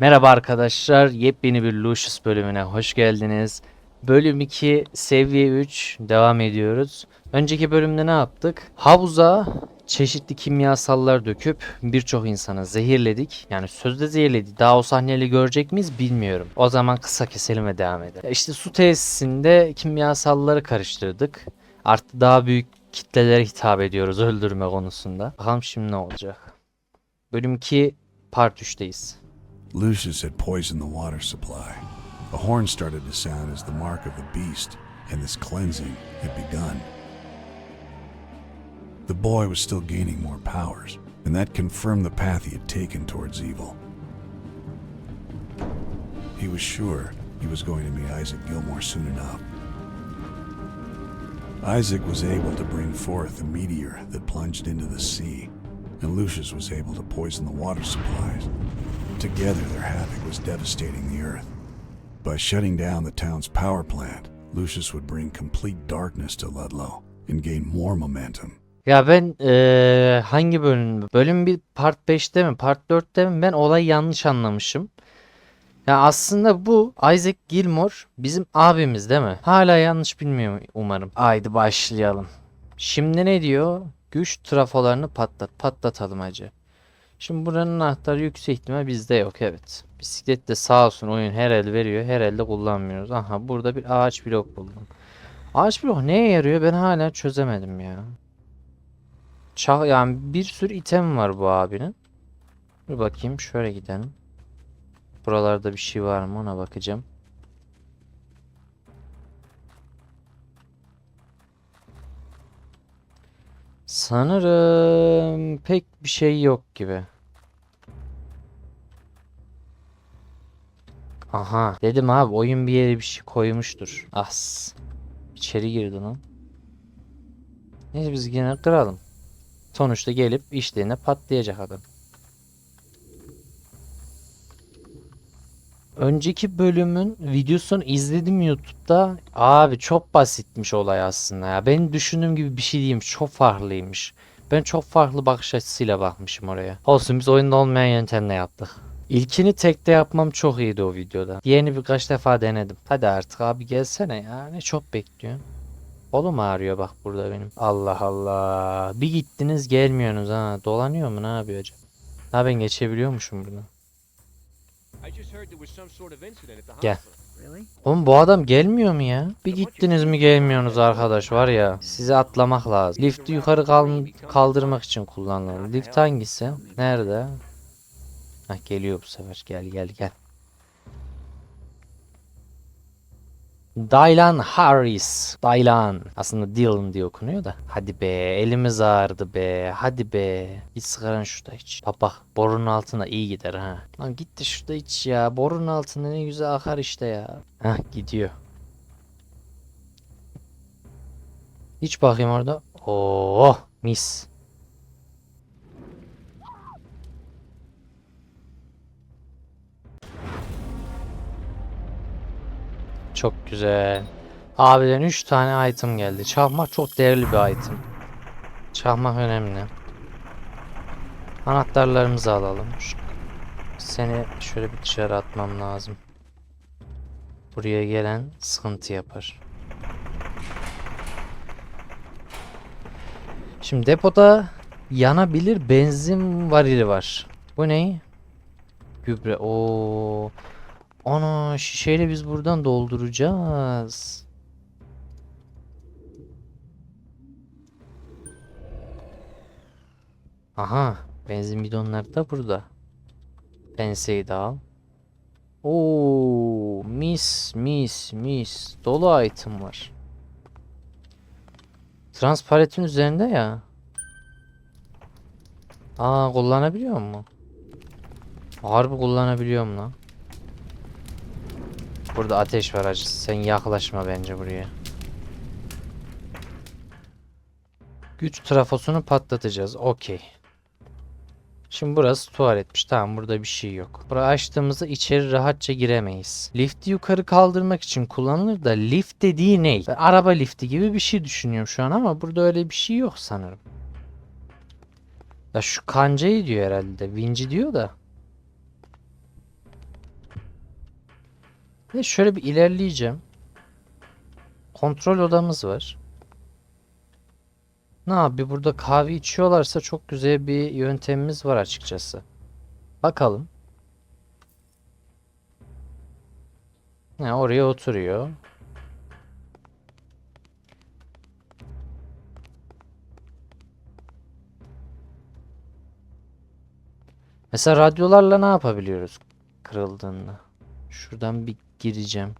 Merhaba arkadaşlar, yepyeni bir Lucius bölümüne hoş geldiniz. Bölüm 2, seviye 3 devam ediyoruz. Önceki bölümde ne yaptık? Havuza çeşitli kimyasallar döküp birçok insanı zehirledik. Yani sözde zehirledik. Daha o sahneleri görecek miyiz bilmiyorum. O zaman kısa keselim ve devam edelim. İşte su tesisinde kimyasalları karıştırdık. Artık daha büyük kitlelere hitap ediyoruz öldürme konusunda. Bakalım şimdi ne olacak. Bölüm 2 part 3'teyiz. Lucius had poisoned the water supply. A horn started to sound as the mark of the beast and this cleansing had begun. The boy was still gaining more powers, and that confirmed the path he had taken towards evil. He was sure he was going to meet Isaac Gilmore soon enough. Isaac was able to bring forth a meteor that plunged into the sea, and Lucius was able to poison the water supplies. Together, their havoc was devastating the earth. By shutting down the town's power plant, Lucius would bring complete darkness to Ludlow and gain more momentum. Ya ben eee, hangi bölüm? Bölüm bir part 5'te mi? Part 4'te mi? Ben olayı yanlış anlamışım. Ya aslında bu Isaac Gilmore bizim abimiz değil mi? Hala yanlış bilmiyorum umarım. Haydi başlayalım. Şimdi ne diyor? Güç trafolarını patlat. Patlatalım hacı. Şimdi buranın anahtarı yüksek ihtimal bizde yok evet. Bisiklet de sağ olsun oyun her el veriyor. Her elde kullanmıyoruz. Aha burada bir ağaç blok buldum. Ağaç blok neye yarıyor ben hala çözemedim ya. Ça yani bir sürü item var bu abinin. Bir bakayım şöyle gidelim. Buralarda bir şey var mı ona bakacağım. Sanırım pek bir şey yok gibi. Aha dedim abi oyun bir yere bir şey koymuştur. As. İçeri girdi lan. Neyse biz yine kıralım. Sonuçta gelip işlerine patlayacak adam. Önceki bölümün videosunu izledim YouTube'da. Abi çok basitmiş olay aslında ya. Benim düşündüğüm gibi bir şey değilmiş. Çok farklıymış. Ben çok farklı bakış açısıyla bakmışım oraya. Olsun biz oyunda olmayan yöntemle yaptık. İlkini tekte yapmam çok iyiydi o videoda. Diğerini birkaç defa denedim. Hadi artık abi gelsene ya. Ne çok bekliyorsun. Kolum ağrıyor bak burada benim. Allah Allah. Bir gittiniz gelmiyorsunuz ha. Dolanıyor mu ne yapıyor acaba? Ha ben geçebiliyormuşum bunu. Gel. hospital. Oğlum bu adam gelmiyor mu ya? Bir gittiniz mi gelmiyorsunuz arkadaş var ya. Sizi atlamak lazım. Lifti yukarı kal kaldırmak için kullanılır. Lift hangisi? Nerede? Hah geliyor bu sefer. Gel gel gel. Dylan Harris. Dylan. Aslında Dylan diye okunuyor da. Hadi be elimiz ağrıdı be. Hadi be. Hiç sigaran şurada iç. Bak borunun altında iyi gider ha. Lan gitti şurada iç ya. Borunun altında ne güzel akar işte ya. Hah gidiyor. İç bakayım orada. Oo mis. Çok güzel. Abiden 3 tane item geldi. Çakmak çok değerli bir item. Çakmak önemli. Anahtarlarımızı alalım. Seni şöyle bir dışarı atmam lazım. Buraya gelen sıkıntı yapar. Şimdi depoda yanabilir benzin varili var. Bu ne? Gübre. Oo. Ana şişeyle biz buradan dolduracağız. Aha, benzin bidonları da burada. Penseyi de al. Oo, mis mis mis. Dolu item var. Transpaletin üzerinde ya. Aa kullanabiliyor mu? Harbi kullanabiliyorum lan. Burada ateş var acı. Sen yaklaşma bence buraya. Güç trafosunu patlatacağız. Okey. Şimdi burası tuvaletmiş. Tamam burada bir şey yok. Burayı açtığımızda içeri rahatça giremeyiz. Lifti yukarı kaldırmak için kullanılır da lift dediği ne? Ben araba lifti gibi bir şey düşünüyorum şu an ama burada öyle bir şey yok sanırım. Ya şu kancayı diyor herhalde. Vinci diyor da. Ve şöyle bir ilerleyeceğim. Kontrol odamız var. Ne abi burada kahve içiyorlarsa çok güzel bir yöntemimiz var açıkçası. Bakalım. Ha, oraya oturuyor. Mesela radyolarla ne yapabiliyoruz kırıldığında? Şuradan bir gireceğim.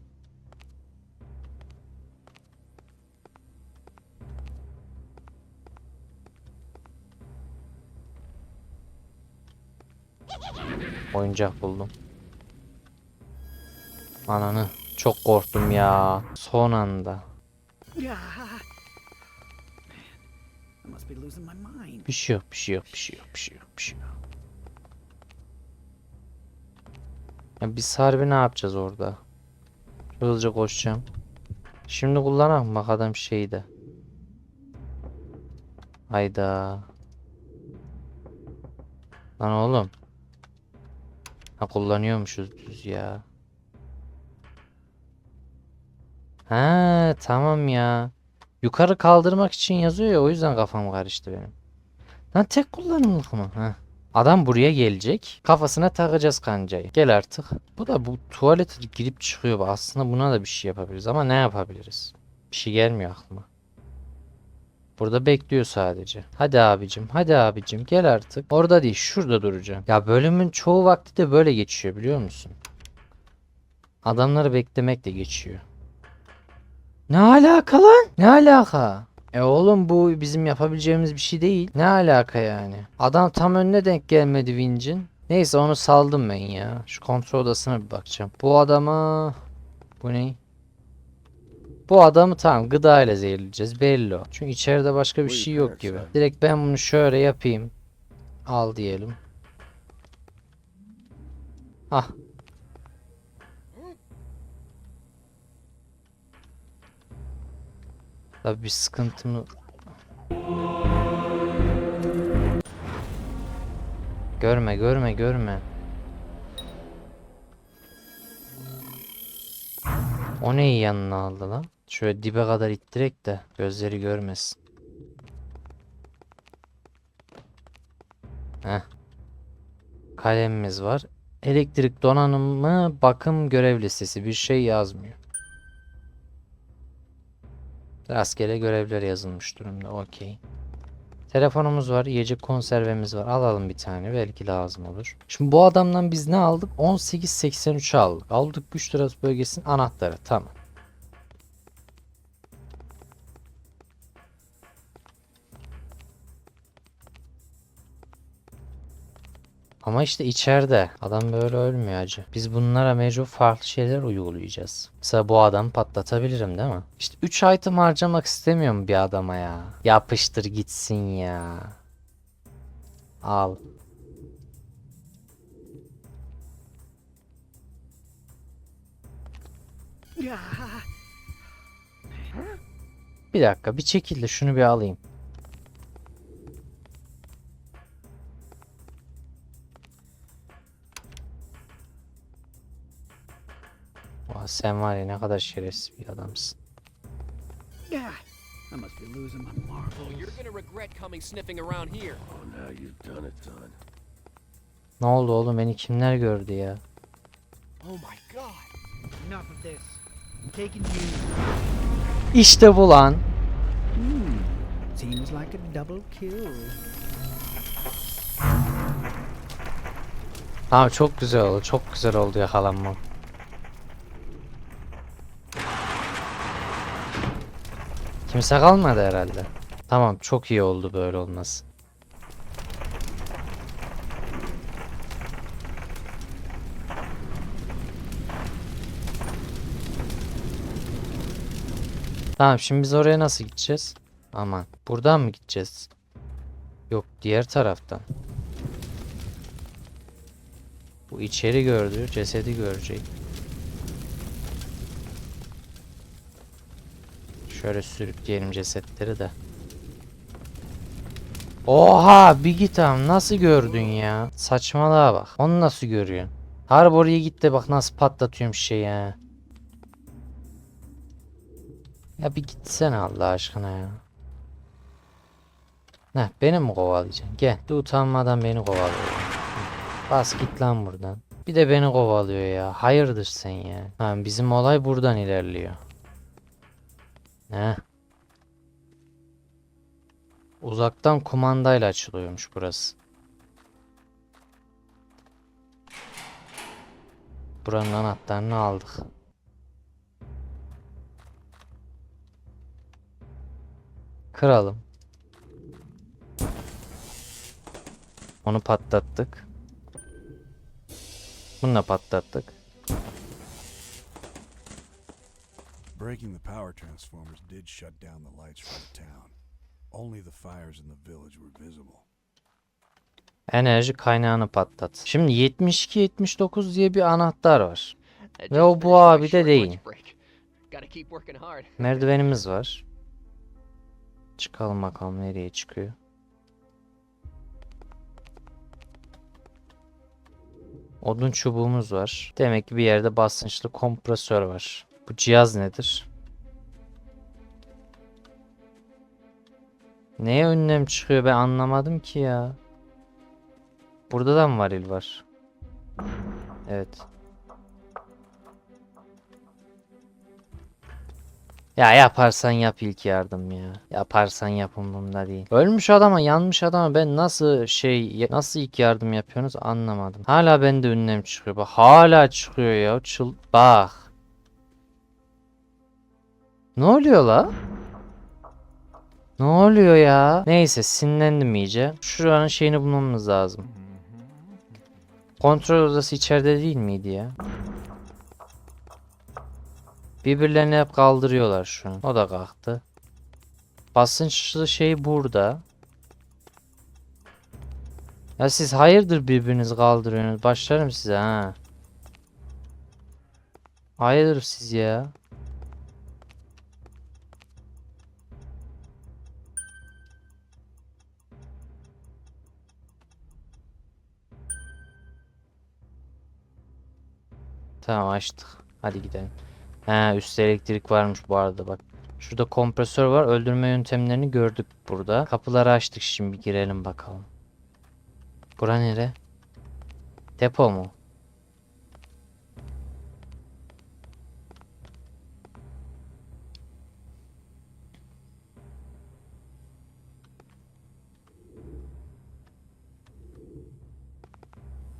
Oyuncak buldum. Ananı çok korktum ya. Son anda. Bir şey yok, bir şey yok, bir şey yok, bir şey yok, bir şey yok. Ya biz harbi ne yapacağız orada? Hızlıca koşacağım. Şimdi kullanalım bak adam şeyde. Hayda. Lan oğlum. Ha kullanıyormuşuz düz ya. Ha tamam ya. Yukarı kaldırmak için yazıyor ya o yüzden kafam karıştı benim. Lan tek kullanımlık mı? Heh. Adam buraya gelecek. Kafasına takacağız kancayı. Gel artık. Bu da bu tuvalete girip çıkıyor. Aslında buna da bir şey yapabiliriz ama ne yapabiliriz? Bir şey gelmiyor aklıma. Burada bekliyor sadece. Hadi abicim, hadi abicim gel artık. Orada değil, şurada duracağım. Ya bölümün çoğu vakti de böyle geçiyor biliyor musun? Adamları beklemekle geçiyor. Ne alaka lan? Ne alaka? E oğlum bu bizim yapabileceğimiz bir şey değil. Ne alaka yani? Adam tam önüne denk gelmedi Winch'in. Neyse onu saldım ben ya. Şu kontrol odasına bir bakacağım. Bu adama... Bu ne? Bu adamı tamam gıda ile zehirleyeceğiz belli o. Çünkü içeride başka bir şey yok gibi. Direkt ben bunu şöyle yapayım. Al diyelim. Ah. Tabii bir sıkıntımı... Görme görme görme. O neyi yanına aldı lan? Şöyle dibe kadar ittirek de gözleri görmesin. Heh. Kalemimiz var. Elektrik donanımı bakım görev listesi bir şey yazmıyor. Rastgele görevler yazılmış durumda. Okey. Telefonumuz var. Yiyecek konservemiz var. Alalım bir tane. Belki lazım olur. Şimdi bu adamdan biz ne aldık? 1883 aldık. Aldık güç lirası bölgesinin anahtarı. Tamam. Ama işte içeride. Adam böyle ölmüyor acı. Biz bunlara mecbur farklı şeyler uygulayacağız. Mesela bu adamı patlatabilirim değil mi? İşte 3 item harcamak istemiyorum bir adama ya. Yapıştır gitsin ya. Al. Bir dakika bir çekil de şunu bir alayım. Sen var ya ne kadar şerefsiz bir adamsın. Yeah. I must be losing my marbles. You're gonna regret coming sniffing around here. Ne oldu oğlum beni kimler gördü ya? Oh my god. Enough of this. I'm taking you. İşte bu lan. Hmm. Seems like a double kill. Tamam çok güzel oldu. Çok güzel oldu yakalanmam. Kimse kalmadı herhalde. Tamam çok iyi oldu böyle olması. Tamam şimdi biz oraya nasıl gideceğiz? Aman buradan mı gideceğiz? Yok diğer taraftan. Bu içeri gördü, cesedi görecek. Şöyle sürükleyelim cesetleri de. Oha bir git am nasıl gördün ya? Saçmalığa bak. Onu nasıl görüyorsun? Harbi oraya git de bak nasıl patlatıyorum şey ya. Ya bir gitsene Allah aşkına ya. Ne beni mi kovalayacaksın? Gel. De utanmadan beni kovalıyor. Bas git lan buradan. Bir de beni kovalıyor ya. Hayırdır sen ya. Ha, bizim olay buradan ilerliyor. Ne? Uzaktan kumandayla açılıyormuş burası. Buranın anahtarını aldık. Kıralım. Onu patlattık. Bunu da patlattık. Breaking the power transformers did shut down the lights for the town. Only the fires in the village were visible. Enerji kaynağını patlat. Şimdi 72-79 diye bir anahtar var. Ve o bu abi de değil. Merdivenimiz var. Çıkalım bakalım nereye çıkıyor. Odun çubuğumuz var. Demek ki bir yerde basınçlı kompresör var. Bu cihaz nedir? Neye önlem çıkıyor ben anlamadım ki ya. Burada da mı varil var? Evet. Ya yaparsan yap ilk yardım ya. Yaparsan yap umurumda değil. Ölmüş adama yanmış adama ben nasıl şey nasıl ilk yardım yapıyorsunuz anlamadım. Hala bende ünlem çıkıyor. Bak hala çıkıyor ya. Çıl bak. Ne oluyor la? Ne oluyor ya? Neyse sinirlendim iyice. Şuranın şeyini bulmamız lazım. Kontrol odası içeride değil miydi ya? Birbirlerini hep kaldırıyorlar şu an. O da kalktı. Basınçlı şey burada. Ya siz hayırdır birbirinizi kaldırıyorsunuz? Başlarım size ha. Hayırdır siz ya? Tamam açtık. Hadi gidelim. He üstte elektrik varmış bu arada bak. Şurada kompresör var. Öldürme yöntemlerini gördük burada. Kapıları açtık şimdi girelim bakalım. Bura nere? Depo mu?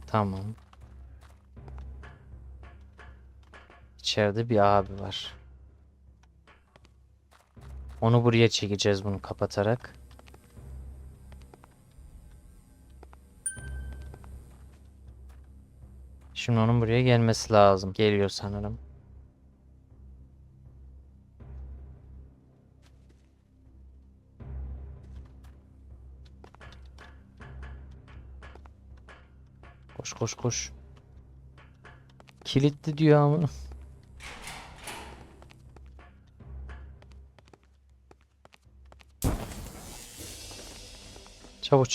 Tamam. İçeride bir abi var. Onu buraya çekeceğiz bunu kapatarak. Şimdi onun buraya gelmesi lazım. Geliyor sanırım. Koş koş koş. Kilitli diyor ama. For.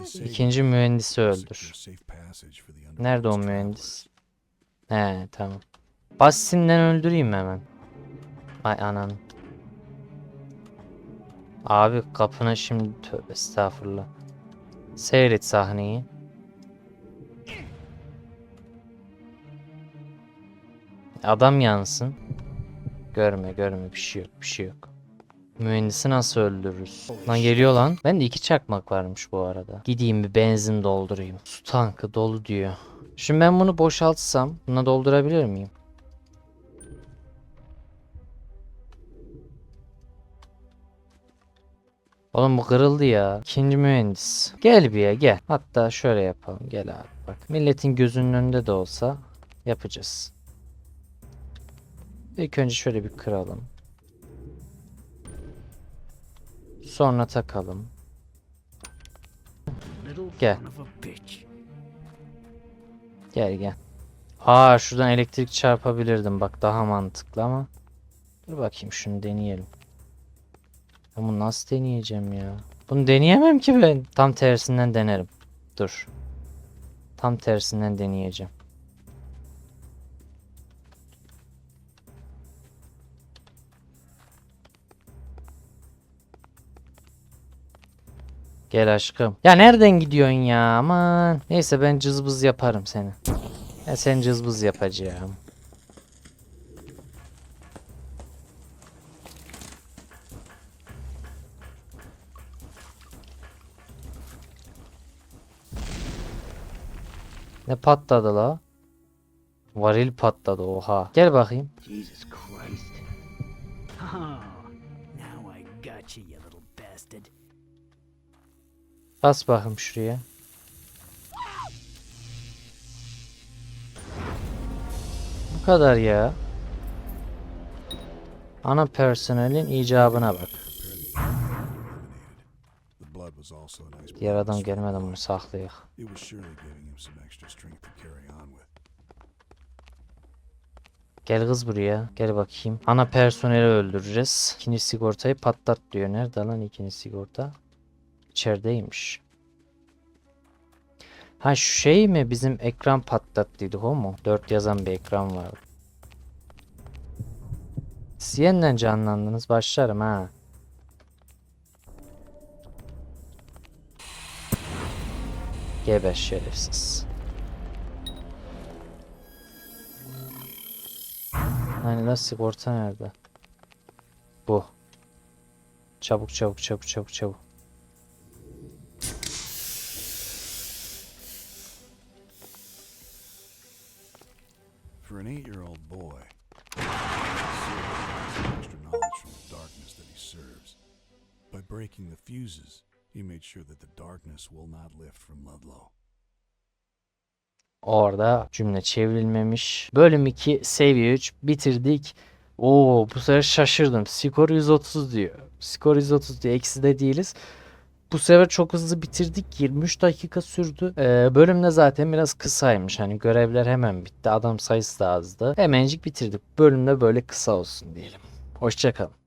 Disable İkinci mühendisi öldür. Nerede o mühendis? He tamam. Basitinden öldüreyim hemen. Ay anan. Abi kapına şimdi tövbe estağfurullah. Seyret sahneyi. Adam yansın. Görme görme bir şey yok bir şey yok. Mühendisi nasıl öldürürüz? Lan geliyor lan. Ben de iki çakmak varmış bu arada. Gideyim bir benzin doldurayım. Su tankı dolu diyor. Şimdi ben bunu boşaltsam buna doldurabilir miyim? Oğlum bu kırıldı ya. İkinci mühendis. Gel bir ya gel. Hatta şöyle yapalım. Gel abi bak. Milletin gözünün önünde de olsa yapacağız. İlk önce şöyle bir kıralım. Sonra takalım. Gel. Gel gel. Aa şuradan elektrik çarpabilirdim. Bak daha mantıklı ama. Dur bakayım şunu deneyelim. Ben bunu nasıl deneyeceğim ya? Bunu deneyemem ki ben. Tam tersinden denerim. Dur. Tam tersinden deneyeceğim. Gel aşkım. Ya nereden gidiyorsun ya? Aman. Neyse ben cızbız yaparım seni. Ya sen cızbız yapacağım. Ne patladı la? Varil patladı oha. Gel bakayım. Jesus Christ. Bas bakayım şuraya. Bu kadar ya. Ana personelin icabına bak. Diğer adam gelmeden bunu with. Gel kız buraya. Gel bakayım. Ana personeli öldüreceğiz. İkinci sigortayı patlat diyor. Nerede lan ikinci sigorta? İçerideymiş. Ha şu şey mi bizim ekran patlattıydık o mu? 4 yazan bir ekran vardı. Siz yeniden canlandınız başlarım ha. Geber şerefsiz. Hani la sigorta nerede? Bu. Çabuk çabuk çabuk çabuk çabuk. An eight-year-old boy, extra knowledge from the darkness that he serves. By breaking the fuses, he made sure that the darkness will not lift from Ludlow. Orada cümle çevrilmemiş. Bölüm 2 seviye 3 bitirdik. Oo bu sefer şaşırdım. Skor 130 diyor. Skor 130 diyor. Eksi de değiliz. Bu sefer çok hızlı bitirdik. 23 dakika sürdü. Ee, bölüm de zaten biraz kısaymış. Hani görevler hemen bitti. Adam sayısı da azdı. Hemencik bitirdik. Bölüm de böyle kısa olsun diyelim. Hoşçakalın.